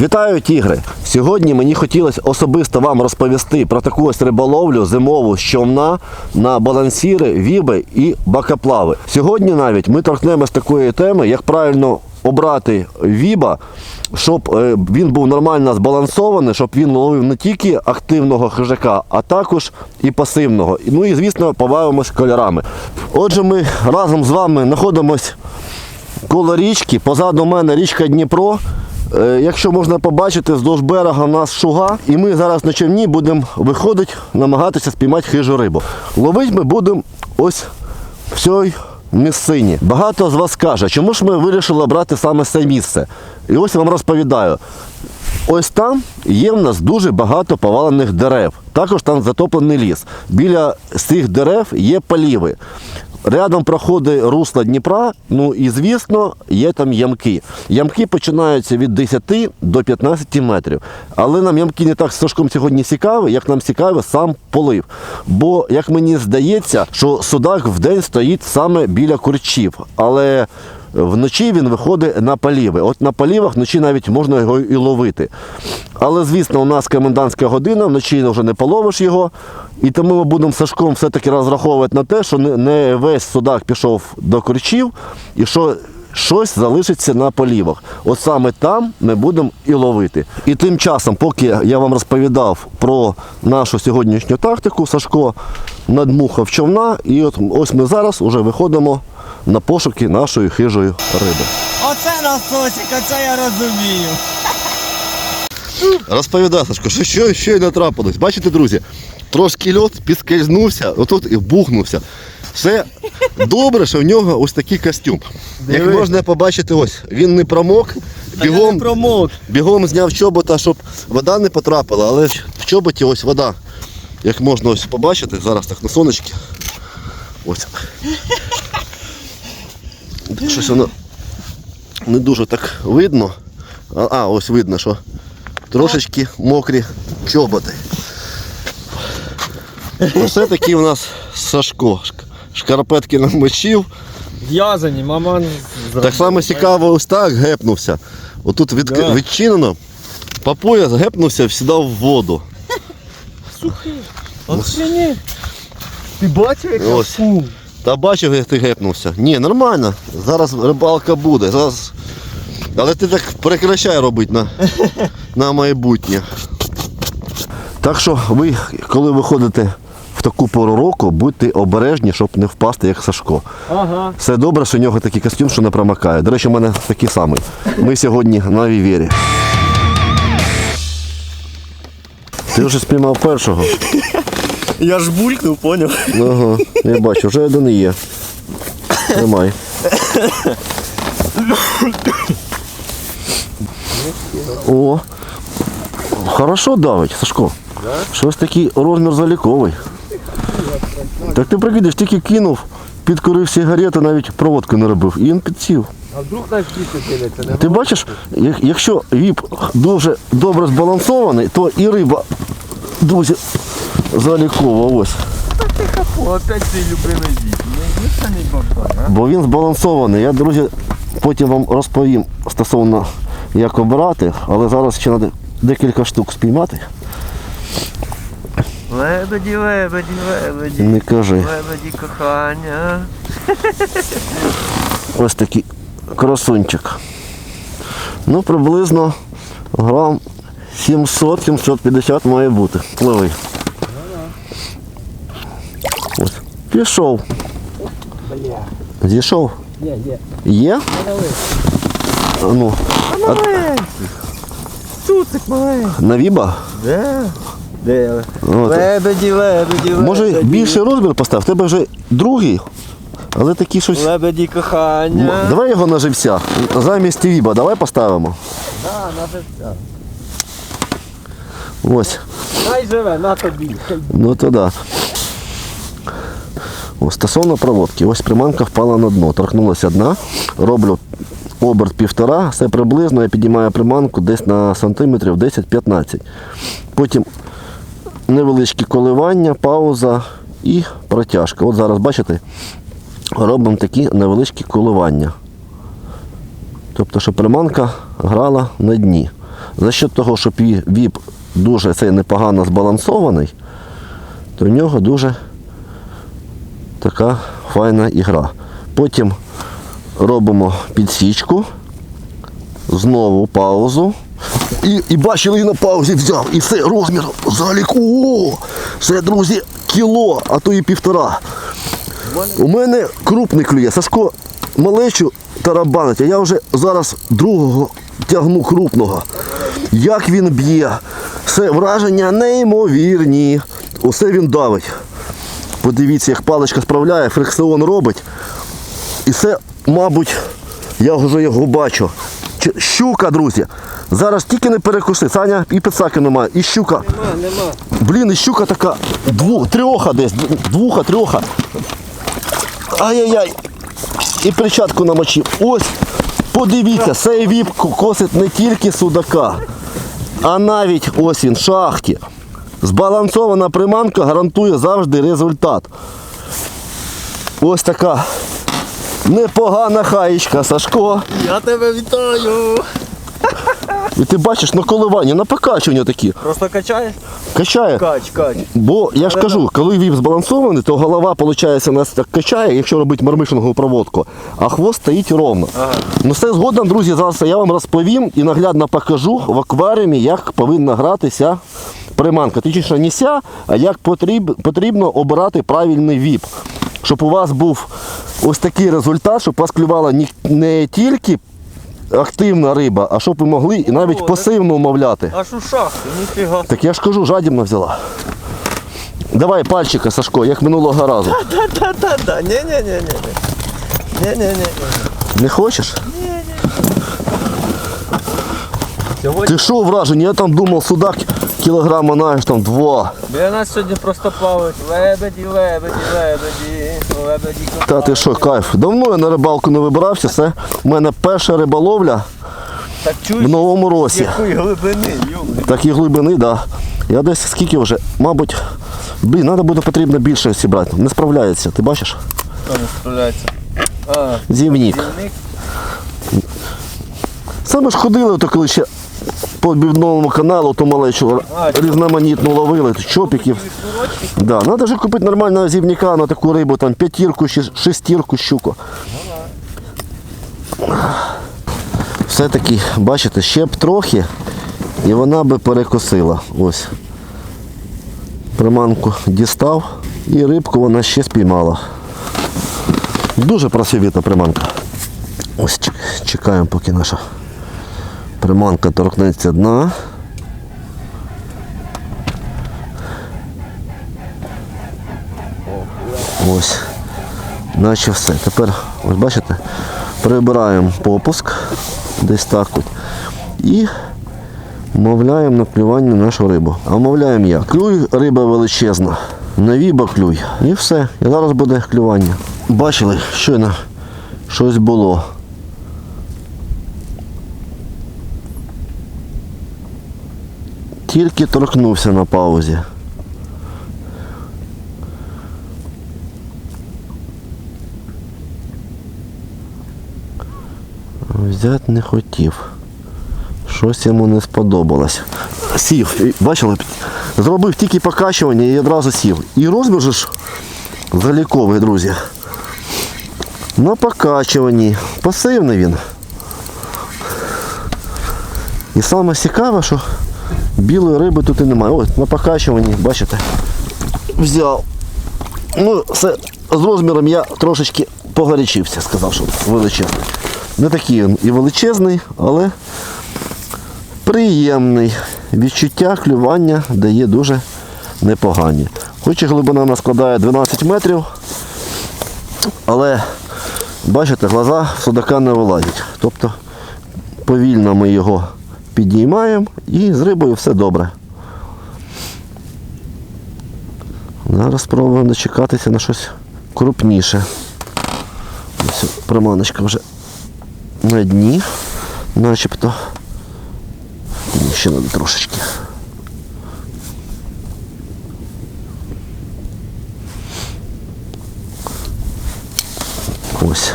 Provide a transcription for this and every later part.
Вітаю, тігри! Сьогодні мені хотілося особисто вам розповісти про таку ось риболовлю зимову з на балансіри, віби і бакаплави. Сьогодні навіть ми торкнемось такої теми, як правильно обрати віба, щоб е, він був нормально збалансований, щоб він ловив не тільки активного хижака, а також і пасивного. Ну і звісно, побавимось кольорами. Отже, ми разом з вами знаходимось коло річки. Позаду мене річка Дніпро. Е, Якщо можна побачити, вздовж берега у нас шуга, і ми зараз на човні будемо виходити, намагатися спіймати хижу рибу. Ловити ми будемо ось в цій місцині. Багато з вас каже, чому ж ми вирішили брати саме це місце. І ось я вам розповідаю. Ось там є в нас дуже багато повалених дерев. Також там затоплений ліс. Біля цих дерев є поліви. Рядом проходить русло Дніпра, ну і звісно, є там ямки. Ямки починаються від 10 до 15 метрів. Але нам ямки не так з Сашком сьогодні цікаві, як нам цікавий сам полив. Бо, як мені здається, що судак в день стоїть саме біля курчів. Але вночі він виходить на поліви. От на полівах вночі навіть можна його і ловити. Але, звісно, у нас комендантська година, вночі вже не половиш його. І тому ми будемо Сашком все-таки розраховувати на те, що не- не весь судак пішов до корчів і що щось залишиться на полівах. От саме там ми будемо і ловити. І тим часом, поки я вам розповідав про нашу сьогоднішню тактику, Сашко надмухав човна, і от ось ми зараз вже виходимо на пошуки нашої хижої риби. Оце насосик, оце я розумію. Розповідай, Сашко, що, що, що й натрапилось. Бачите, друзі, трошки льот підскользнувся, отут і бухнувся. Все добре, що в нього ось такий костюм. Як можна побачити, ось він не промок, Я не бігом, промок. бігом зняв чобота, щоб вода не потрапила, але в чоботі ось вода. Як можна ось побачити, зараз так на сонечки. Ось. Щось воно не дуже так видно. А, а ось видно, що трошечки мокрі чоботи. Оце такий у нас Сашко. Шкарпетки намочив. В'язані, маман Так само цікаво, ось так гепнувся. Отут від, Да. відчинено, по пояс гепнувся, сідав в воду. Охренеть. Ти бачив, як Ось. фу. Та бачив, як ти гепнувся. Ні, нормально. Зараз рибалка буде. Зараз... Але ти так прекращай робити на, на майбутнє. Так що ви, коли виходите в таку пору року, будьте обережні, щоб не впасти, як Сашко. Ага. Все добре, що у нього такий костюм, що не промокає. До речі, у мене такий самий. Ми сьогодні на вівері. Ти вже спіймав першого. Я ж булькнув, поняв? Ага, я бачу, вже один є. Тримай. О, хорошо давить, Сашко. Щось такий розмір заліковий. Так ти прикидеш, тільки кинув, підкурив сигарету, навіть проводку не робив. І він підсів. А вдруг на птицю дивиться, не Ти бачиш, якщо віп дуже добре збалансований, то і риба дуже залікова. Ось. О, опять твій любимий дід. Не самі а? Бо він збалансований. Я, друзі, потім вам розповім стосовно як обирати, але зараз ще треба декілька штук спіймати. Лебеді, лебеді, лебеді. Не кажи. Лебеді кохання. Ось такий красунчик. Ну, приблизно грам 700-750 має бути. Пливи. Ось. Пішов. Зійшов. Є, є. Є? А Ну, Маленький. Цуцик маленький. на віба? Де? Де? От. Лебеді, лебеді, Може більший розмір постав? В тебе вже другий, але такий щось. Лебеді М, кохання. Давай його на живця. Замість віба, давай поставимо. Да, на живця. Ось. Хай живе, на тобі. Ну то да. Стосовно проводки, ось приманка впала на дно. Торкнулася дна, роблю оберт півтора, все приблизно, я піднімаю приманку десь на сантиметрів 10-15. Потім невеличкі коливання, пауза і протяжка. От зараз бачите, робимо такі невеличкі коливання. Тобто, щоб приманка грала на дні. за счет того, що пі- віп дуже цей непогано збалансований, то в нього дуже така файна ігра. Потім робимо підсічку, знову паузу. І, і бачили, і на паузі взяв. І все, розмір залік. О, це, друзі, кіло, а то і півтора. У мене крупний клює. Сашко малечу тарабанить, а я вже зараз другого тягну крупного. Як він б'є. Все враження неймовірні. Усе він давить. Подивіться, як паличка справляє, фрикціон робить. І це, мабуть, я вже його бачу. Щука, друзі. Зараз тільки не перекуси. Саня і пицаки немає. І щука. Нема, нема. Блін, і щука така дву, трьоха десь, двуха, трьоха. Ай-яй-яй. І перчатку намочив. Ось, подивіться, цей віп косить не тільки судака, а навіть ось він, шахті. Збалансована приманка гарантує завжди результат. Ось така непогана хаєчка, Сашко. Я тебе вітаю. І ти бачиш на коливання, на покачування такі. Просто качаєш? Качає. Кач, кач. Бо я ж кажу, коли віп збалансований, то голова, виходить, нас так качає, якщо робити мармишингову проводку, а хвост стоїть ровно. Ага. Ну все згодом, друзі, зараз я вам розповім і наглядно покажу в акваріумі, як повинна гратися приманка. Точніше, не ся, а як потріб, потрібно обирати правильний віп. Щоб у вас був ось такий результат, щоб вас клювала ні- не тільки активна риба, а щоб ви могли і навіть О, пасивно умовляти. Аж у шахті, ніфіга. Так я ж кажу, жадібно взяла. Давай пальчика, Сашко, як минулого разу. Та-та-та-та. Ні-ні-ні-ні. Ні-ні-ні. Не хочеш? Сьогодні Ти що вражений? Я там думав, судак кілограма знаєш, там два. біля нас сьогодні просто плавають лебеді, лебеді, лебеді, лебеді. Та ти що, кайф. Давно я на рибалку не вибирався, це у мене перша риболовля Так в новому році. якої глибини, йоми. Такі глибини, так. Да. Я десь скільки вже, мабуть, блін, треба буде потрібно більше зібрати. Не справляється, ти бачиш? Хто не справляється? А, Зівнік. зівник. Це ми ж ходили, то коли ще по бівному каналу, то малечу А, різноманітну ловили, чопіків. Да, надо же купити нормального зівника на таку рибу, там п'ятірку, шестірку щуку. Все-таки, бачите, ще б трохи і вона би перекосила. Ось. Приманку дістав і рибку вона ще спіймала. Дуже просовітна приманка. Ось чекаємо, поки наша приманка торкнеться дна. Ось. Наче все. Тепер, ось бачите, прибираємо попуск десь так от. І мовляємо на клювання нашу рибу. А мовляємо як? Клюй риба величезна. На віба клюй. І все. І зараз буде клювання. Бачили, щойно щось було. Тільки торкнувся на паузі. Взяти не хотів. Щось йому не сподобалось. Сів, бачили, зробив тільки покачування і одразу сів. І розмір же заліковий, друзі. На покачуванні. Пасивний він. І саме цікаве, що білої риби тут і немає. Ось на покачуванні, бачите, взяв. Ну, це з розміром я трошечки погорячився, сказав, що величезний. Не такий він і величезний, але приємний. Відчуття клювання дає дуже непогані. Хоч і глибина в нас складає 12 метрів, але бачите, глаза судака не вилазять. Тобто повільно ми його підіймаємо і з рибою все добре. Зараз спробуємо дочекатися на щось крупніше. Ось приманочка вже на дні, начебто. Ще треба трошечки. Ось.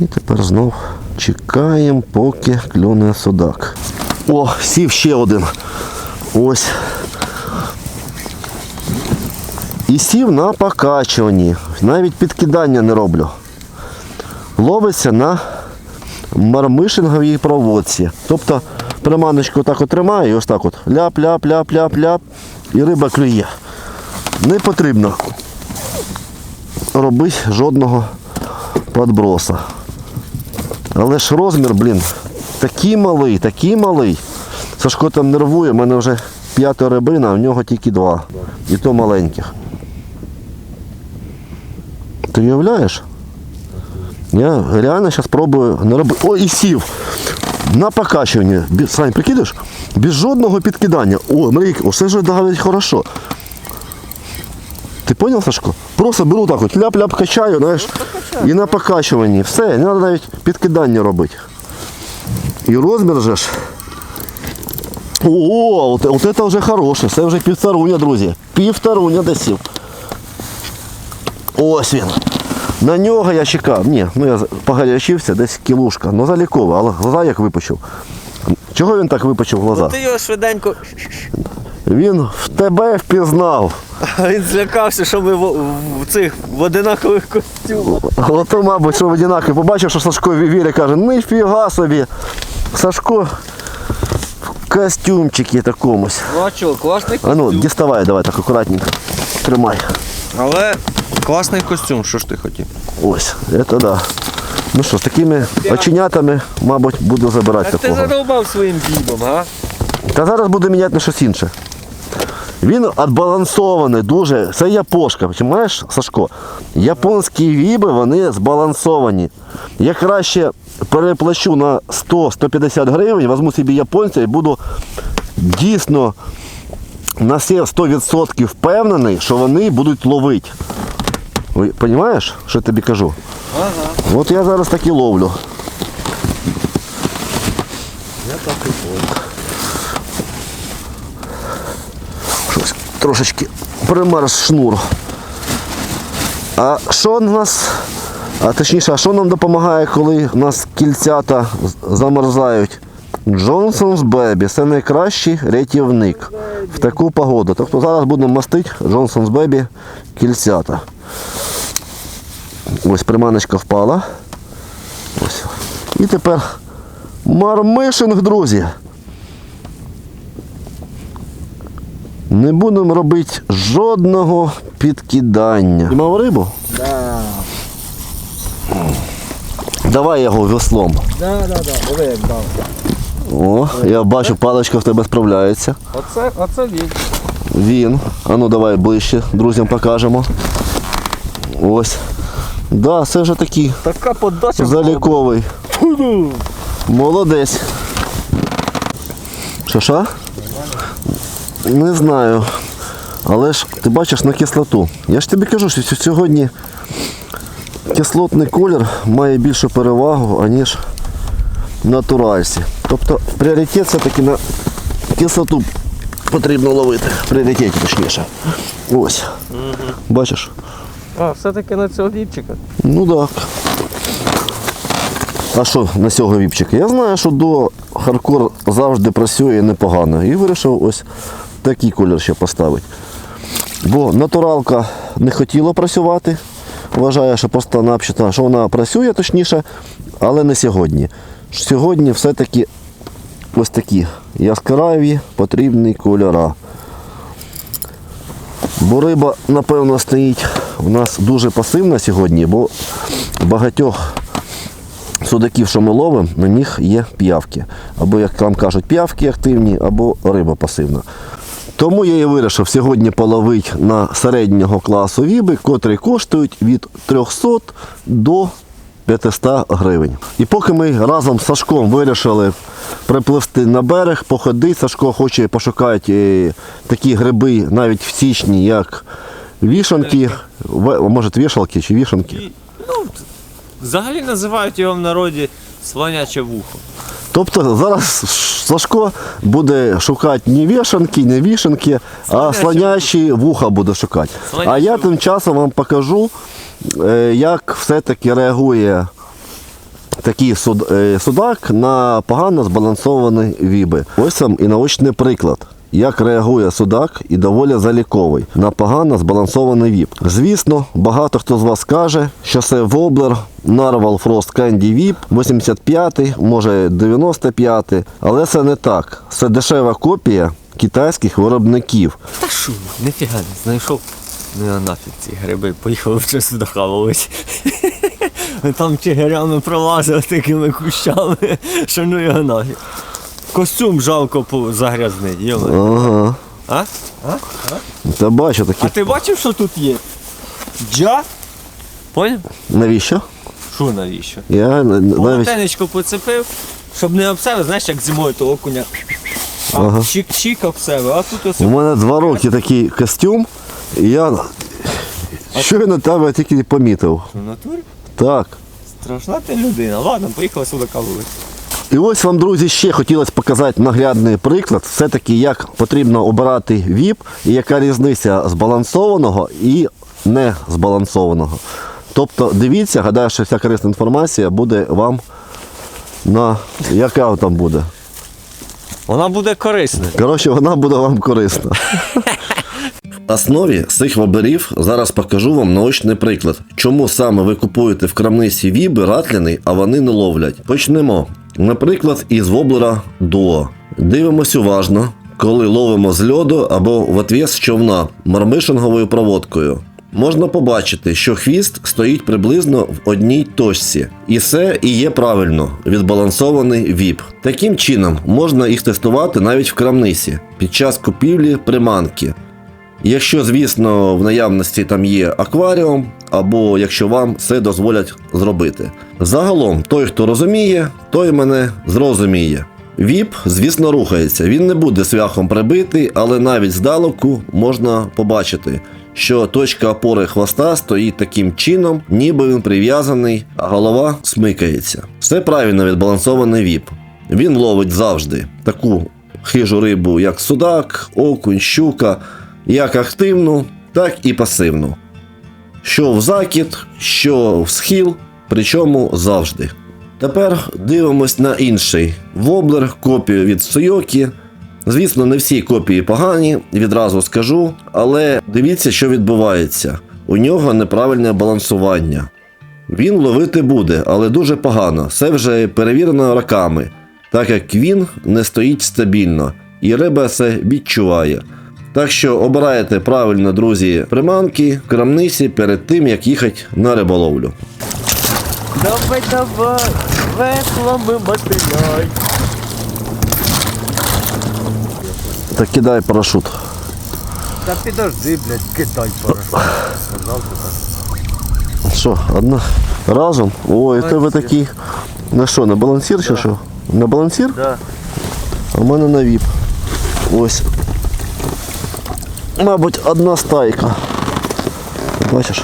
І тепер знов чекаємо, поки клюне судак. О, сів ще один. Ось. І сів на покачуванні. Навіть підкидання не роблю. Ловиться на мармишинговій проводці. Тобто приманочку так от тримаю і ось так от ляп, ляп, ляп, ляп, ляп. І риба клює. Не потрібно робити жодного подброса. Але ж розмір, блін, такий малий, такий малий. Сашко там нервує, в мене вже п'ята рибина, а в нього тільки два. І то маленьких. Ти уявляєш? Я реально зараз пробую не робити. О, і сів! На покачуванні. Бі- Сань, прикидаєш? Без жодного підкидання. О, Марійка, оце вже навіть хорошо. Ти зрозумів, Сашко? Просто беру так от, ляп-ляп качаю, знаєш, і на покачуванні. Все, не треба навіть підкидання робити. І розмір же ж. О, от, от це вже хороше, це вже півторуня, друзі. Півторуня десь сів. Ось він. На нього я чекав. Ні, ну я погарячився, десь кілушка. Ну заліково, але глаза як випучив. Чого він так випучив глаза? Ти його швиденько. Він в тебе впізнав. А Він злякався, що ми в, в цих в одинакових костюмах. Ото, мабуть, що одинаково. Побачив, що Сашко Віря каже, ніфіга собі. Сашко в костюмчикі такомусь. Бачу, класний А ну, діставай, давай так акуратненько. Тримай. Але класний костюм, що ж ти хотів? Ось, це да. Ну що, з такими оченятами, мабуть, буду забирати А ти такого. задовбав своїм бібом, га? Та зараз буду міняти на щось інше. Він відбалансований дуже. Це япошка. Понимаєш, Сашко? Японські віби, вони збалансовані. Я краще переплачу на 100-150 гривень, візьму собі японця і буду дійсно на 100% впевнений, що вони будуть ловити. Ви розумієш, що я тобі кажу? Ага. От я зараз так і ловлю. Щось трошечки примерз шнур. А що нас, а точніше, а що нам допомагає, коли у нас кільцята замерзають? Джонсон's Baby це найкращий рятівник в таку погоду. Тобто зараз будемо мастити Джонсон's Baby кільцята. Ось приманочка впала. Ось. І тепер мармишинг, друзі. Не будемо робити жодного підкидання. Ти мав рибу? Да. Давай його веслом. Да, да, да. Диви, як дав. О, я бачу, паличка в тебе справляється. Оце, оце він. Він. А ну давай ближче друзям покажемо. Ось. Да, це вже такий Така подача. заліковий. Молодець. Що що? Не знаю. Але ж ти бачиш на кислоту. Я ж тобі кажу, що сьогодні кислотний колір має більшу перевагу, аніж натуральці. Тобто пріоритет все-таки на кислоту потрібно ловити. В пріоритеті точніше. Ось. Бачиш? А, все-таки на цього ліпчика. Ну так. А що на цього віпчика? Я знаю, що до хардкор завжди працює непогано. І вирішив ось такий колір ще поставити. Бо натуралка не хотіла працювати. Вважає, що просто напчата, що вона працює точніше, але не сьогодні. Сьогодні все-таки ось такі яскраві потрібні кольора. Бо риба, напевно, стоїть у нас дуже пасивна сьогодні, бо багатьох судаків, що ми ловимо, на них є п'явки. Або, як там кажуть, п'явки активні, або риба пасивна. Тому я і вирішив сьогодні половити на середнього класу віби, котрі коштують від 300 до 500 гривень. І поки ми разом з Сашком вирішили припливти на берег, походити, Сашко хоче пошукати е, такі гриби навіть в січні, як вішанки, може вішалки чи вішанки. Ну, взагалі називають його в народі слоняче вухо. Тобто зараз Сашко буде шукати не вішанки, не вішанки, а Слонячі слонячі вуха буде шукати. А я тим часом вам покажу, е, як все-таки реагує такий е, судак на погано збалансовані віби. Ось вам і наочний приклад. Як реагує судак і доволі заліковий на погано збалансований віп. Звісно, багато хто з вас каже, що це воблер Narwhal Frost Candy Vip 85, може 95, але це не так. Це дешева копія китайських виробників. Та шо, ніфіга не знайшов. Ну я нафіг ці гриби, поїхали вже сюди. Там чигирями пролазили такими кущами, що ну його нафіг. Костюм жалко загрязнить, йома. Ага. А? А? Та бачу А ти бачив, що тут є? Джа? Поняв? Навіщо? Що навіщо? Я н- навіть. Полотенечко поцепив, щоб не об себе, знаєш, як зимою того коня. А Ага. чик-чик об себе, а тут ось. У мене два роки такий костюм, і я щойно тебе тільки помітив. В натурі? Так. Страшна ти людина. Ладно, поїхали сюди кавувати. І ось вам, друзі, ще хотілося показати наглядний приклад, все-таки як потрібно обирати ВІП і яка різниця збалансованого і не збалансованого. Тобто дивіться, гадаю, що вся корисна інформація буде вам на яка там буде. Вона буде корисна. Коротше, вона буде вам корисна. В основі цих воберів зараз покажу вам наочний приклад, чому саме ви купуєте в крамниці віби ратліни, а вони не ловлять. Почнемо. Наприклад, із воблера Дуо. Дивимось уважно, коли ловимо з льоду або в отвес з човна мармишинговою проводкою. Можна побачити, що хвіст стоїть приблизно в одній точці, і це і є правильно відбалансований віп. Таким чином можна їх тестувати навіть в крамниці під час купівлі приманки. Якщо, звісно, в наявності там є акваріум, або якщо вам це дозволять зробити. Загалом, той, хто розуміє, той мене зрозуміє. Віп, звісно, рухається. Він не буде свяхом прибитий, але навіть здалеку можна побачити, що точка опори хвоста стоїть таким чином, ніби він прив'язаний, а голова смикається. Все правильно відбалансований віп. Він ловить завжди таку хижу рибу, як судак, окунь, щука, як активну, так і пасивну. Що в закид, що в схил, причому завжди. Тепер дивимось на інший воблер, копію від Сойокі. Звісно, не всі копії погані, відразу скажу, але дивіться, що відбувається. У нього неправильне балансування. Він ловити буде, але дуже погано. Це вже перевірено роками, так як він не стоїть стабільно, і риба це відчуває. Так що обирайте правильно, друзі, приманки в крамниці перед тим, як їхати на риболовлю. Давай, давай, веслами мотиляй. Так кидай парашут. Та підожди, блядь, кидай парашут. Сказав. Що, одна разом? Ой, у тебе такий. На що, на балансір чи що? На балансір? Да. А в мене на віп. Ось. Мабуть, одна стайка. Бачиш?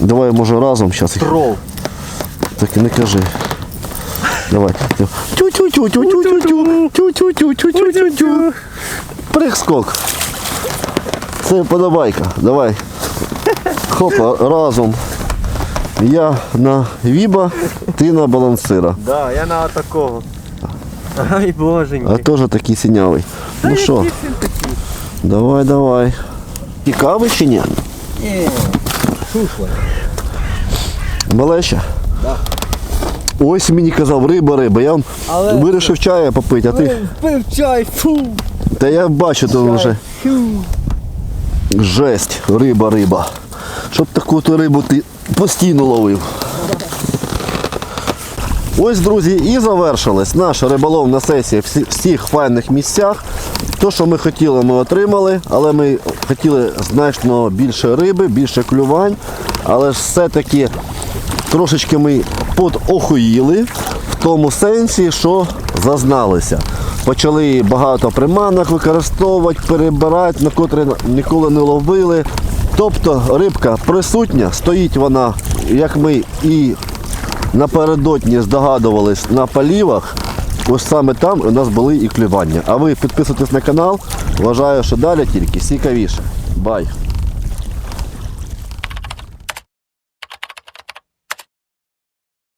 Давай, може, разом зараз. Трол. Так і не кажи. Давай. Тю-тю-тю-тю-тю-тю-тю. Тю-тю-тю-тю-тю-тю. Прыг-скок. Це подобайка. Давай. Хопа, разом. Я на віба, ти на балансира. Да, я на такого. Ай боженьки. А теж такий синявий. Ну що, давай, давай. Цікавий чи ні? Ні. Шушла. Малеща? Ось мені казав, риба, риба. Я Але- вирішив чаю попити, а ти. Пив чай, фу. Та я бачу тут вже. Фу. Жесть, риба, риба. Щоб таку то рибу ти постійно ловив. Ось, друзі, і завершилась наша риболовна сесія в всіх файних місцях. То, що ми хотіли, ми отримали, але ми хотіли значно більше риби, більше клювань. Але ж все-таки трошечки ми подохуїли в тому сенсі, що зазналися. Почали багато приманок використовувати, перебирати, на котрі ніколи не ловили. Тобто рибка присутня, стоїть вона, як ми і напередодні здогадувались на полівах. Ось саме там у нас були і клювання. А ви підписуйтесь на канал. Вважаю, що далі тільки цікавіше. Бай!